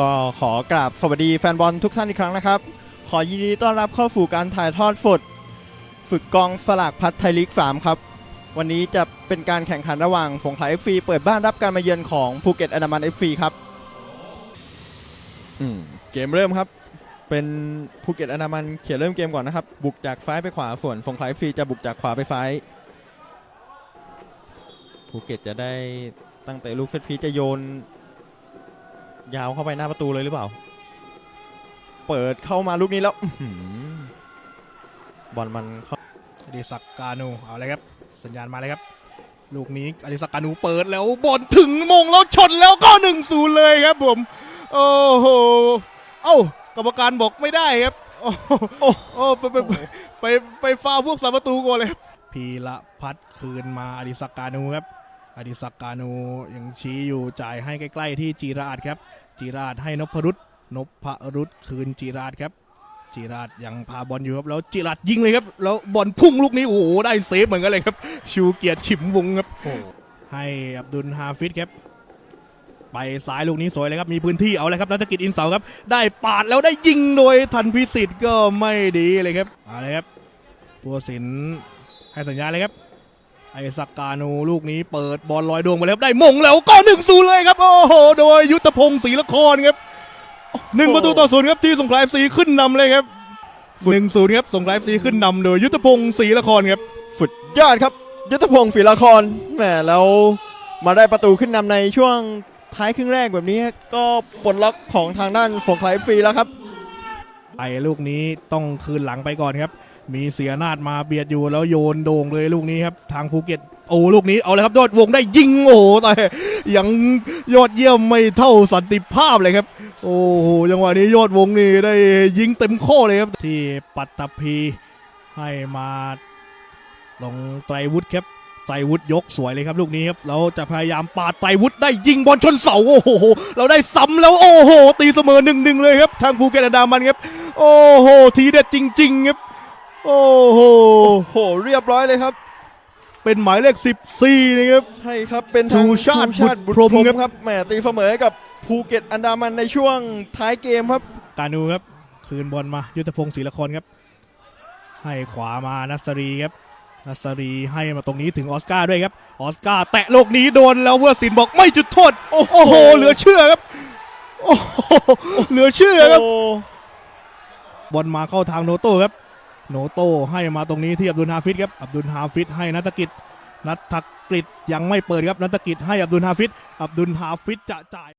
ก็ขอกราบสวัสดีแฟนบอลทุกท่านอีกครั้งนะครับ ขอยินดีต้อนรับเข้าสู่การถ่ายทอดสดฝึกกองสลากพัดไทยลีก 3 ครับ วันนี้จะเป็นการแข่งขันระหว่างสงขลา FC เปิดบ้านรับการมาเยือนของภูเก็ตอนามัน FC ครับอืมเกมเริ่มครับ เป็นภูเก็ตอนามันเขียนเริ่มเกมก่อนนะครับ บุกจากซ้ายไปขวาส่วนสงขลา FC จะบุกจากขวาไปซ้ายภูเก็ตจะได้ตั้งแต่ลูกเซตพีจะโยน ยาวเข้าไปหน้าประตูเลยหรือเปล่า เปิดเข้ามาลูกนี้แล้วอื้อหือบอลมันเข้าอดิศักดิ์กานูเอาเลยครับ สัญญาณมาเลยครับ ลูกนี้อดิศักดิ์กานูเปิดแล้วบอลถึงมงแล้วชนแล้วก็หนึ่งศูนย์เลยครับผมโอ้โหเอ้ากรรมการบอกไม่ได้ครับโอ้โหโอ้ไปไปไปไปไปฟาวพวกสาประตูก่อนเลยครับพีละพัดคืนมาอดิศักดิ์กานูครับ อดิศักกานูยังชี้อยู่จ่ายให้ใกล้ ๆ ที่จีราดครับ จีราดให้นพรุษนพรุษคืนจีราดครับ จีราดยังพาบอลอยู่ครับแล้วจีราดยิงเลยครับ แล้วบอลพุ่งลูกนี้โอ้โหได้เซฟเหมือนกันเลยครับ ชูเกียรติฉิมวงครับให้อับดุลฮาฟิดครับไปซ้ายลูกนี้สวยเลยครับ มีพื้นที่เอาเลยครับนักกิจอินเสาครับ ได้ปาดแล้วได้ยิงโดยทันพิสิทธิ์ก็ไม่ดีเลยครับเอาเลยครับปัวสินให้สัญญาเลยครับ ไอสักกานูลูกนี้เปิดบอลลอยดวงไปแล้วครับได้มงแล้วก็หนึ่งศูนย์เลยครับ โอ้โห โดยยุทธพงศ์ศรีละครครับหนึ่งประตูต่อศูนย์ครับที่สงขลาเอฟซีขึ้นนำเลยครับหนึ่งศูนย์ครับสงขลาเอฟซีขึ้นนำโดยยุทธพงศ์ศรีละครครับสุดยอดครับ ยุทธพงศ์ศิลาครแหมแล้วมาได้ประตูขึ้นนำในช่วงท้ายครึ่งแรกแบบนี้ก็ปลดล็อกของทางด้านสงขลา FC แล้วครับไอ้ลูกนี้ต้องคืนหลังไปก่อนครับ มีเสียนาดมาเบียดอยู่แล้วโยนโด่งเลยลูกนี้ครับ ทางภูเก็ตโอ้ลูกนี้เอาเลยครับยอดวงได้ยิงโอ้แต่ยังยอดเยี่ยมไม่เท่าสันติภาพเลยครับ โอ้โหจังหวะนี้ยอดวงนี่ได้ยิงเต็มข้อเลยครับ ที่ปัตตภีให้มาลงไตรวุฒิครับไตรวุฒิยกสวยเลยครับลูกนี้ครับเราจะพยายามปาดไตรวุฒิได้ยิงบอลชนเสาโอ้โหเราได้ซ้ำแล้วโอ้โห ตีเสมอหนึ่งหนึ่งเลยครับ ทางภูเก็ตดามันครับ โอ้โห ทีเด็ดจริง ๆ ครับ โอ้โห โอ้โห เรียบร้อยเลยครับ เป็นหมายเลข 14 นะครับ ใช่ครับ เป็นทางชูชาติชูบุตรพรหมครับ ครับ แหมตีเสมอให้กับภูเก็ตอันดามันในช่วงท้ายเกมครับกานูครับ คืนบอลมา ยุทธพงศ์ศรีละครครับ ให้ขวามานัสรีครับ นัสรีให้มาตรงนี้ถึงออสการ์ด้วยครับ ออสการ์แตะโลกนี้โดนแล้วเวอร์สินบอกไม่จุดโทษ โอ้โห เหลือเชื่อครับ โอ้โห เหลือเชื่อครับโอ้บอลมาเข้าทางโนโต้ครับ โนโต้ให้มาตรงนี้ที่อับดุลฮาฟิดครับอับดุลฮาฟิดให้นัตกิจนัทกิตยังไม่เปิดครับนัตกิจให้อับดุลฮาฟิดอับดุลฮาฟิดจะจ่าย